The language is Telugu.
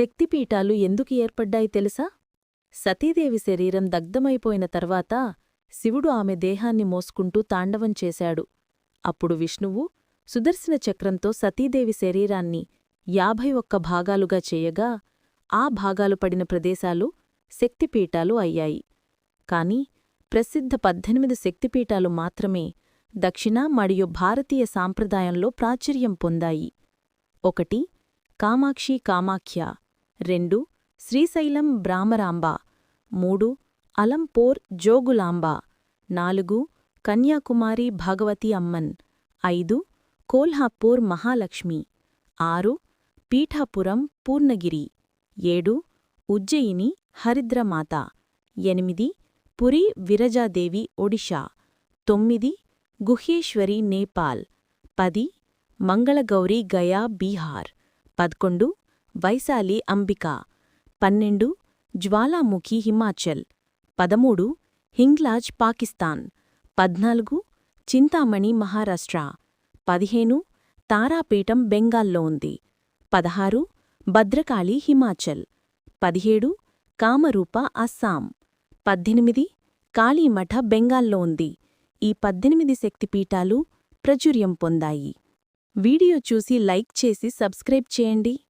శక్తిపీఠాలు ఎందుకు ఏర్పడ్డాయి తెలుసా? సతీదేవి శరీరం దగ్ధమైపోయిన తర్వాత శివుడు ఆమె దేహాన్ని మోసుకుంటూ తాండవం చేశాడు. అప్పుడు విష్ణువు సుదర్శన చక్రంతో సతీదేవి శరీరాన్ని యాభై ఒక్క భాగాలుగా చేయగా ఆ భాగాలు పడిన ప్రదేశాలు శక్తిపీఠాలు అయ్యాయి. కాని ప్రసిద్ధ పద్దెనిమిది శక్తిపీఠాలు మాత్రమే దక్షిణ మరియు భారతీయ సాంప్రదాయంలో ప్రాచుర్యం పొందాయి. ఒకటి కామాక్షి కామాఖ్య. రెండు శ్రీశైలం బ్రామరాంబ మూడు అలంపోర్ జోగులాంబ. నాలుగు కన్యాకుమారి భగవతి అమ్మన్. ఐదు కోల్హాపూర్ మహాలక్ష్మి. ఆరు పీఠాపురం పూర్ణగిరి. ఏడు ఉజ్జయిని హరిద్రమాత. ఎనిమిది పురి విరజాదేవి ఒడిషా తొమ్మిది గుహేశ్వరి నేపాల్. పది మంగళగౌరి గయా బీహార్. పదకొండు వైశాలి అంబిక. పన్నెండు జ్వాలాముఖి హిమాచల్. పదమూడు హింగ్లాజ్ పాకిస్తాన్. పద్నాలుగు చింతామణి మహారాష్ట్ర. పదిహేను తారాపీఠం బెంగాల్లో ఉంది. పదహారు భద్రకాళి హిమాచల్. పదిహేడు కామరూప అస్సాం. పద్దెనిమిది కాళీమఠ బెంగాల్లో ఉంది. ఈ పద్దెనిమిది శక్తిపీఠాలు ప్రచుర్యం పొందాయి. వీడియో చూసి లైక్ చేసి సబ్స్క్రైబ్ చేయండి.